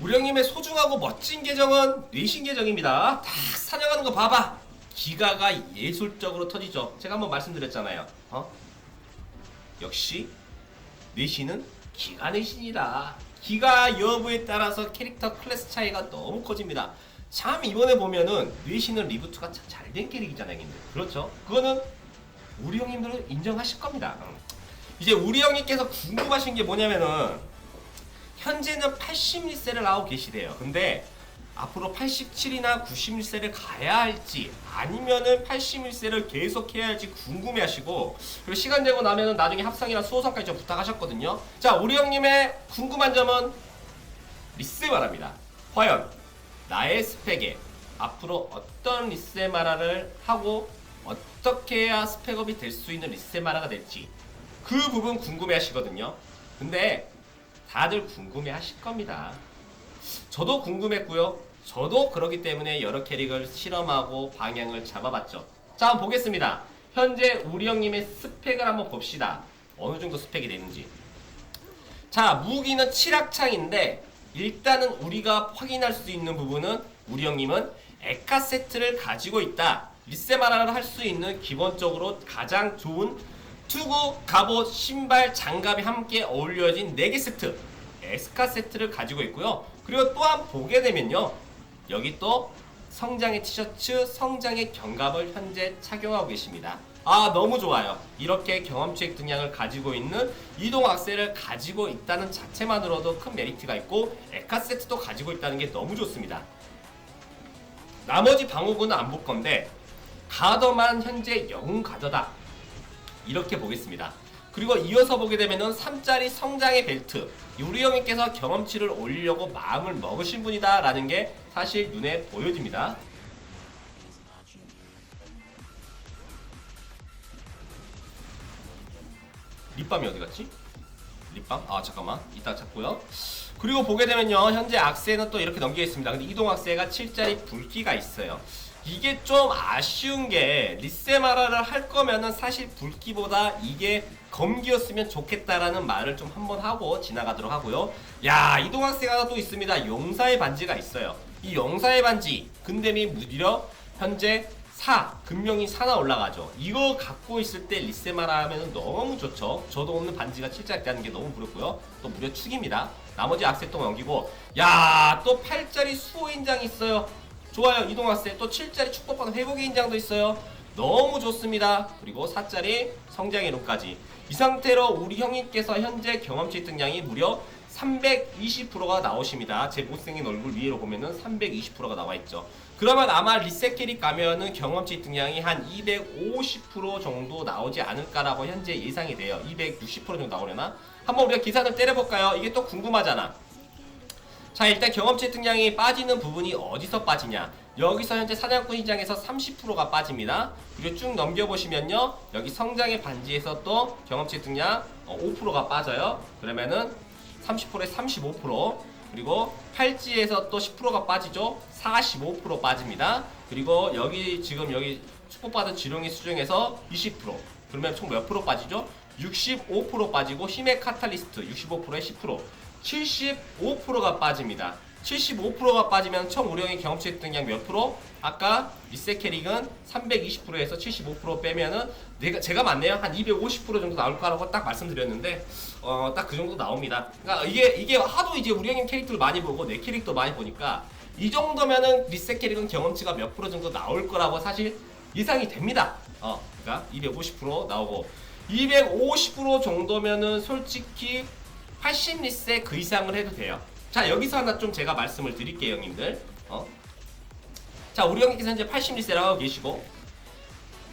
우리 형님의 소중하고 멋진 계정은 뇌신 계정입니다. 딱 사냥하는 거 봐봐. 기가가 예술적으로 터지죠. 제가 한번 말씀드렸잖아요. 어? 역시 뇌신은 기가 뇌신이다. 기가 여부에 따라서 캐릭터 클래스 차이가 너무 커집니다. 참 이번에 보면은 뇌신은 리부트가 참 잘 된 캐릭이잖아요, 형님들. 그렇죠? 그거는 우리 형님들은 인정하실 겁니다. 이제 우리 형님께서 궁금하신 게 뭐냐면은 현재는 80리셀을 하고 계시대요. 근데 앞으로 87이나 91세를 가야 할지 아니면은 81세를 계속 해야 할지 궁금해 하시고 그리고 시간 되고 나면은 나중에 합성이나 수호성까지 좀 부탁하셨거든요. 자, 우리 형님의 궁금한 점은 리세마라입니다. 과연 나의 스펙에 앞으로 어떤 리세 마라를 하고 어떻게 해야 스펙업이 될 수 있는 리세 마라가 될지 그 부분 궁금해 하시거든요. 근데 다들 궁금해 하실 겁니다. 저도 궁금했고요. 저도 그렇기 때문에 여러 캐릭을 실험하고 방향을 잡아봤죠. 자, 한번 보겠습니다. 현재 우리 형님의 스펙을 한번 봅시다. 어느 정도 스펙이 되는지. 자, 무기는 7악창인데 일단은 우리가 확인할 수 있는 부분은 우리 형님은 에카 세트를 가지고 있다. 리세마라를 할 수 있는 기본적으로 가장 좋은 투구, 갑옷, 신발, 장갑이 함께 어울려진 4개 세트 에스카 세트를 가지고 있고요. 그리고 또한 보게 되면요. 여기 또 성장의 티셔츠, 성장의 견갑을 현재 착용하고 계십니다. 아 너무 좋아요. 이렇게 경험치액 등량을 가지고 있는 이동 악셀을 가지고 있다는 자체만으로도 큰 메리트가 있고 에카 세트도 가지고 있다는 게 너무 좋습니다. 나머지 방어구는 안 볼 건데 가더만 현재 영웅 가더다. 이렇게 보겠습니다. 그리고 이어서 보게 되면은 3짜리 성장의 벨트. 우리 형님께서 경험치를 올리려고 마음을 먹으신 분이다 라는 게 사실 눈에 보여집니다. 립밤이 어디 갔지? 립밤? 아 잠깐만 이따 찾고요 그리고 보게 되면요 현재 악세는 또 이렇게 넘기겠습니다 근데 이동 악세가 7짜리 붉기가 있어요 이게 좀 아쉬운 게 리세마라를 할 거면은 사실 붉기보다 이게 검기였으면 좋겠다라는 말을 좀 한번 하고 지나가도록 하고요. 야 이동 악세가 또 있습니다. 용사의 반지가 있어요. 이 용사의 반지 근데미 무려 현재 4 금명이 4나 올라가죠. 이거 갖고 있을 때 리세마라 하면 너무 좋죠. 저도 없는 반지가 7짜리 되는 게 너무 부럽고요. 또 무려 축입니다. 나머지 악세통 넘기고. 야 또 8짜리 수호인장 있어요 좋아요 이동 악세 또 7짜리 축복받은 회복의 인장도 있어요 너무 좋습니다 그리고 4짜리 성장의 론까지 이 상태로 우리 형님께서 현재 경험치 등량이 무려 320%가 나오십니다. 제 못생긴 얼굴 위로 보면은 320%가 나와 있죠. 그러면 아마 리셋 캐릭 가면은 경험치 등량이 한 250% 정도 나오지 않을까라고 현재 예상이 돼요. 260% 정도 나오려나? 한번 우리가 기사를 때려볼까요? 이게 또 궁금하잖아. 자 일단 경험치 등량이 빠지는 부분이 어디서 빠지냐? 여기서 현재 사냥꾼 시장에서 30%가 빠집니다. 그리고 쭉 넘겨보시면요. 여기 성장의 반지에서 또 경험치 등량 5%가 빠져요. 그러면은 30%에 35% 그리고 팔찌에서 또 10%가 빠지죠. 45% 빠집니다. 그리고 여기 지금 여기 축복받은 지렁이 수중에서 20% 그러면 총 몇 프로 빠지죠? 65% 빠지고 힘의 카탈리스트 65%에 10% 75%가 빠집니다. 75%가 빠지면 총 우령의 경험치 등량 몇 프로? 아까 리셋 캐릭은 320%에서 75% 빼면은 내가 제가 맞네요. 한 250% 정도 나올 거라고 딱 말씀드렸는데 어 딱 그 정도 나옵니다. 그러니까 이게 이게 하도 이제 우리 형님 캐릭터를 많이 보고 내 캐릭터 많이 보니까 이 정도면은 리셋 캐릭은 경험치가 몇 프로 정도 나올 거라고 사실 예상이 됩니다. 어, 그러니까 250% 나오고 250% 정도면은 솔직히 80리세 그 이상을 해도 돼요. 자 여기서 하나 좀 제가 말씀을 드릴게요 형님들. 어? 자 우리 형님께서 현재 80리세라고 하고 계시고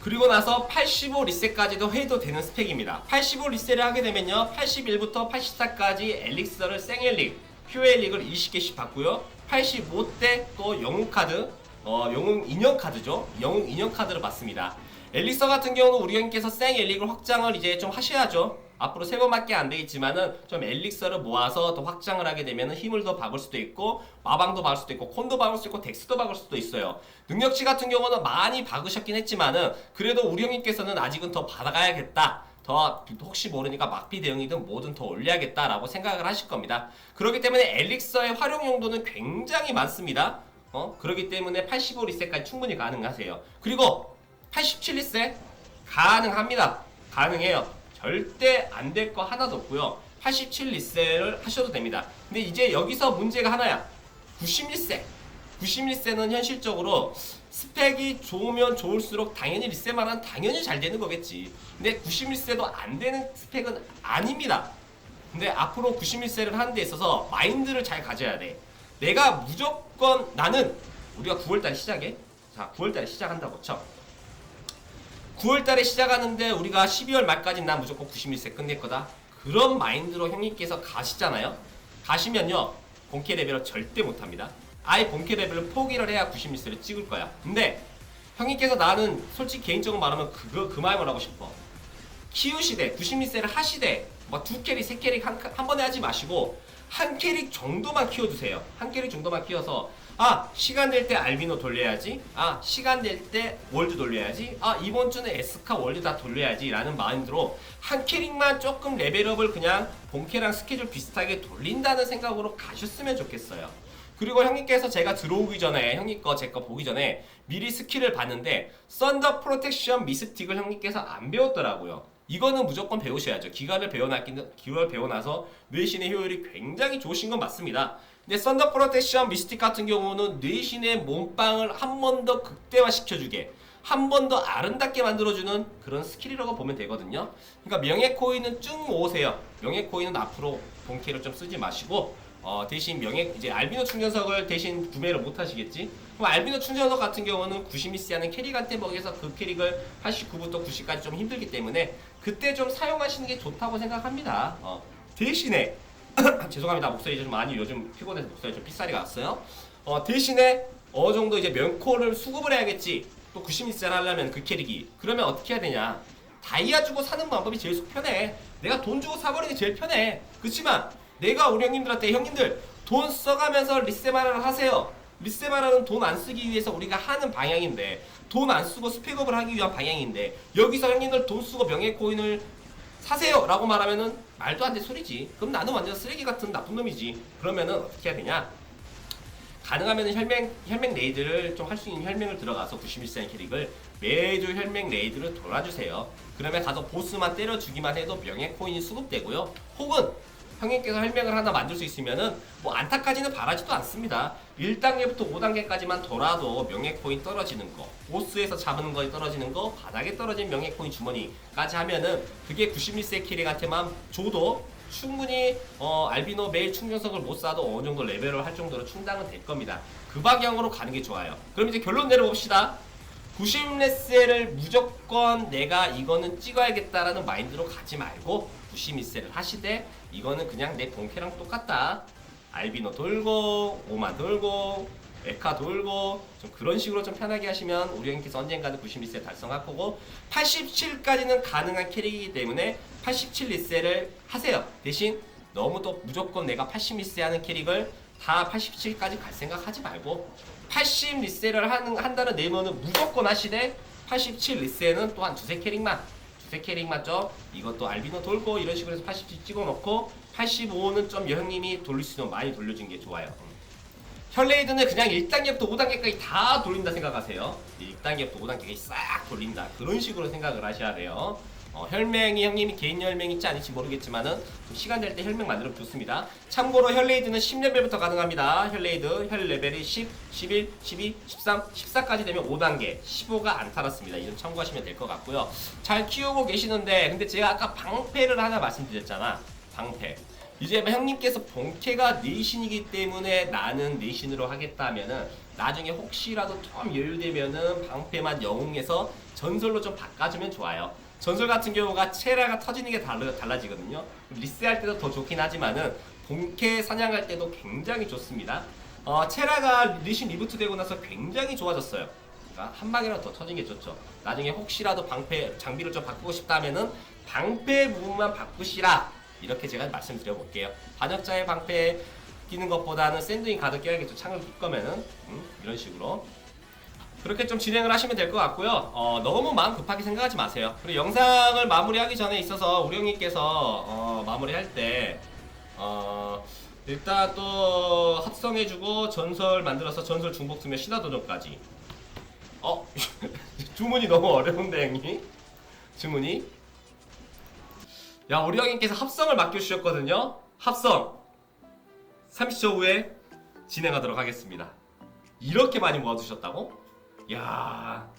그리고 나서 85 리셋까지도 해도 되는 스펙입니다. 85 리셋을 하게 되면요 81부터 84까지 엘릭서를 생엘릭, 퓨엘릭을 20개씩 받고요 85때 또 영웅 카드 어, 영웅 인형 카드죠. 영웅 인형 카드를 받습니다. 엘릭서 같은 경우는 우리 형님께서 생 엘릭을 확장을 이제 좀 하셔야죠. 앞으로 세 번밖에 안 되겠지만은 좀 엘릭서를 모아서 더 확장을 하게 되면은 힘을 더 박을 수도 있고 마방도 박을 수도 있고 콘도 박을 수도 있고 덱스도 박을 수도 있어요. 능력치 같은 경우는 많이 박으셨긴 했지만은 그래도 우리 형님께서는 아직은 더 받아가야겠다. 더 혹시 모르니까 막피 대응이든 뭐든 더 올려야겠다라고 생각을 하실 겁니다. 그렇기 때문에 엘릭서의 활용 용도는 굉장히 많습니다. 어? 그렇기 때문에 85 리셋까지 충분히 가능하세요. 그리고 87 리셋 가능합니다. 가능해요. 절대 안 될 거 하나도 없고요. 87 리셋을 하셔도 됩니다. 근데 이제 여기서 문제가 하나야. 90 리셋. 90 리셋은 현실적으로 스펙이 좋으면 좋을수록 당연히 리셋만은 당연히 잘 되는 거겠지. 근데 90 리셋도 안 되는 스펙은 아닙니다. 근데 앞으로 90 리셋을 하는 데 있어서 마인드를 잘 가져야 돼. 내가 무조건 나는 우리가 9월달에 시작해. 자, 9월달에 시작한다고 쳐. 9월달에 시작하는데 우리가 12월 말까지 난 무조건 91세 끝낼 거다. 그런 마인드로 형님께서 가시잖아요. 가시면요 본캐 레벨을 절대 못합니다. 아예 본캐 레벨을 포기를 해야 91세를 찍을 거야. 근데 형님께서 나는 솔직히 개인적으로 말하면 그거 그 마음을 하고 싶어. 키우시되 91세를 하시되 뭐 두 캐릭 세 캐릭 한, 한 번에 하지 마시고 한 캐릭 정도만 키워주세요. 한 캐릭 정도만 키워서 아 시간 될 때 알비노 돌려야지. 아 시간 될 때 월드 돌려야지. 아 이번 주는 에스카 월드 다 돌려야지 라는 마인드로 한 캐릭만 조금 레벨업을 그냥 본캐랑 스케줄 비슷하게 돌린다는 생각으로 가셨으면 좋겠어요. 그리고 형님께서 제가 들어오기 전에 형님 거 제 거 보기 전에 미리 스킬을 봤는데 썬더 프로텍션 미스틱을 형님께서 안 배웠더라고요. 이거는 무조건 배우셔야죠. 기가를 배워놨기는 기가를 배워놔서 뇌신의 효율이 굉장히 좋으신 건 맞습니다. 근데 썬더 프로텍션 미스틱 같은 경우는 뇌신의 몸빵을 한 번 더 극대화 시켜주게 한 번 더 아름답게 만들어주는 그런 스킬이라고 보면 되거든요. 그러니까 명예 코인은 쭉 모으세요. 명예 코인은 앞으로 본캐를 좀 쓰지 마시고 어, 대신 명예 이제 알비노 충전석을 대신 구매를 못 하시겠지? 그럼 알비노 충전석 같은 경우는 90미스 하는 캐릭한테 먹여서 그 캐릭을 89부터 90까지 좀 힘들기 때문에 그때 좀 사용하시는 게 좋다고 생각합니다. 어, 대신에 죄송합니다 목소리 좀 많이 요즘 피곤해서 목소리 좀 삐싸리가 왔어요. 어, 대신에 어느 정도 이제 면코를 수급을 해야겠지. 또 90미스 하려면 그 캐릭이 그러면 어떻게 해야 되냐? 다이아 주고 사는 방법이 제일 속 편해. 내가 돈 주고 사버리는 게 제일 편해. 그렇지만 내가 우리 형님들한테 형님들 돈 써가면서 리세마라를 하세요. 리세마라는 돈안 쓰기 위해서 우리가 하는 방향인데 돈 안 쓰고 스펙업을 하기 위한 방향인데 여기서 형님들 돈 쓰고 명예 코인을 사세요 라고 말하면은 말도 안 되는 소리지 그럼 나는 완전 쓰레기 같은 나쁜 놈이지 그러면은 어떻게 해야 되냐 가능하면 혈맹 혈맹 레이드를 좀 할 수 있는 혈맹을 들어가서 91세 캐릭을 매주 혈맹 레이드를 돌아주세요. 그러면 가서 보스만 때려 주기만 해도 명예 코인이 수급되고요. 혹은 형님께서 혈맹을 하나 만들 수 있으면은 뭐 안타까지는 바라지도 않습니다. 1단계부터 5단계까지만 돌아도 명예 코인 떨어지는 거, 보스에서 잡는 거에 떨어지는 거, 바닥에 떨어진 명예 코인 주머니까지 하면은 그게 91세 캐릭한테만 줘도 충분히 어, 알비노 매일 충전석을 못 사도 어느 정도 레벨을 할 정도로 충당은 될 겁니다. 그 방향으로 가는 게 좋아요. 그럼 이제 결론 내려봅시다. 90레셀을 무조건 내가 이거는 찍어야겠다라는 마인드로 가지 말고 92세를 하시되 이거는 그냥 내 본캐랑 똑같다. 알비노 돌고 오마 돌고 에카 돌고 좀 그런 식으로 좀 편하게 하시면 우리 형님께서 언젠가는 92세 달성할 거고 87까지는 가능한 캐릭이기 때문에 87 리셋을 하세요. 대신 너무 또 무조건 내가 80 리셋 하는 캐릭을 다 87까지 갈 생각 하지 말고 80 리셋을 하는, 한다는 내면은 무조건 하시되 87 리셋은 또한 두세 캐릭만 캐릭만 좀 이것도 알비노 돌고 이런 식으로 해서 87 찍어 놓고 85는 좀 여형님이 돌릴 수 있는 많이 돌려준 게 좋아요. 음. 혈레이드는 그냥 1단계부터 5단계까지 다 돌린다 생각하세요. 1단계부터 5단계까지 싹 돌린다. 그런 식으로 생각을 하셔야 돼요. 어, 혈맹이 형님이 개인 혈맹인지 아닌지 모르겠지만은 좀 시간 될 때 혈맹 만들어 좋습니다. 참고로 혈레이드는 10레벨부터 가능합니다. 혈레이드 혈 레벨이 10, 11, 12, 13, 14까지 되면 5단계, 15가 안 탈았습니다. 이 점 참고하시면 될 것 같고요. 잘 키우고 계시는데 근데 제가 아까 방패를 하나 말씀드렸잖아. 방패. 이제 뭐 형님께서 본캐가 내신이기 때문에 나는 내신으로 하겠다면은 나중에 혹시라도 좀 여유되면은 방패만 영웅에서 전설로 좀 바꿔주면 좋아요. 전설 같은 경우가 체라가 터지는 게 달라, 달라지거든요. 리스할 때도 더 좋긴 하지만은 본캐 사냥할 때도 굉장히 좋습니다. 어, 체라가 리신 리부트 되고 나서 굉장히 좋아졌어요. 그러니까 한 방이라도 더 터진 게 좋죠. 나중에 혹시라도 방패 장비를 좀 바꾸고 싶다면은 방패 부분만 바꾸시라 이렇게 제가 말씀드려 볼게요. 반역자의 방패 끼는 것보다는 샌드윙 가득 껴야겠죠. 창을 낄 거면은 음, 이런 식으로 그렇게 좀 진행을 하시면 될 것 같고요. 어, 너무 마음 급하게 생각하지 마세요. 그리고 영상을 마무리하기 전에 있어서 우리 형님께서 어, 마무리할 때 어, 일단 또 합성해주고 전설 만들어서 전설 중복 쓰면 신화 도전까지. 어 주문이 너무 어려운데 형님 주문이. 야 우리 형님께서 합성을 맡겨주셨거든요. 합성 30초 후에 진행하도록 하겠습니다. 이렇게 많이 모아두셨다고? 야